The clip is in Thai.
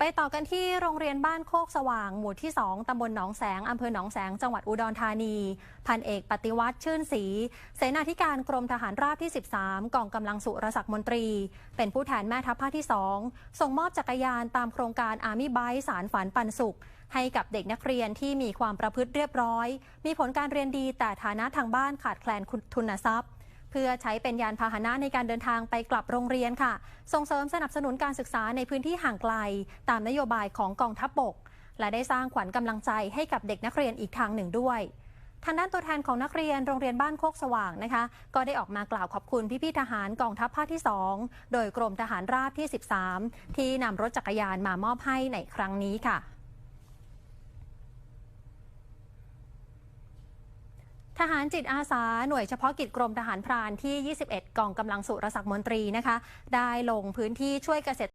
ไปต่อกันที่โรงเรียนบ้านโคกสว่าง หมู่ที่ 2 ตำบลหนองแสง อำเภอหนองแสง จังหวัดอุดรธานี พันเอกปฏิวัติชื่นศรี เสนาธิการกรมทหารราบที่ 13 กองกำลังสุรศักดิ์มนตรี เป็นผู้แทนแม่ทัพภาคที่ 2 ส่งมอบจักรยานตามโครงการอาร์มี่ไบสารฝันปันสุข ให้กับเด็กนักเรียนที่มีความประพฤติเรียบร้อย มีผลการเรียนดีแต่ฐานะทางบ้านขาดแคลนทุนทรัพย์ เพื่อใช้เป็นยานพาหนะในการเดินทางไปกลับโรงเรียนค่ะ ส่งเสริมสนับสนุนการศึกษาในพื้นที่ห่างไกล ตามนโยบายของกองทัพบบก และได้สร้างขวัญกำลังใจให้กับเด็กนักเรียนอีกทางหนึ่งด้วยทางด้านตัวแทนของนักเรียนโรงเรียนบ้านโคกสว่างนะคะ ก็ได้ออกมากล่าวขอบคุณพี่ๆทหารกองทัพภาคที่ 2 โดยกรมทหารราบที่ 13 ที่นำรถจักรยานมามอบให้ในครั้งนี้ค่ะ ทหารจิตอาสาหน่วยเฉพาะกิจกรมทหารพรานที่ 21 กองกำลังสุรศักดิ์มนตรีนะคะ ได้ลงพื้นที่ช่วยเกษตร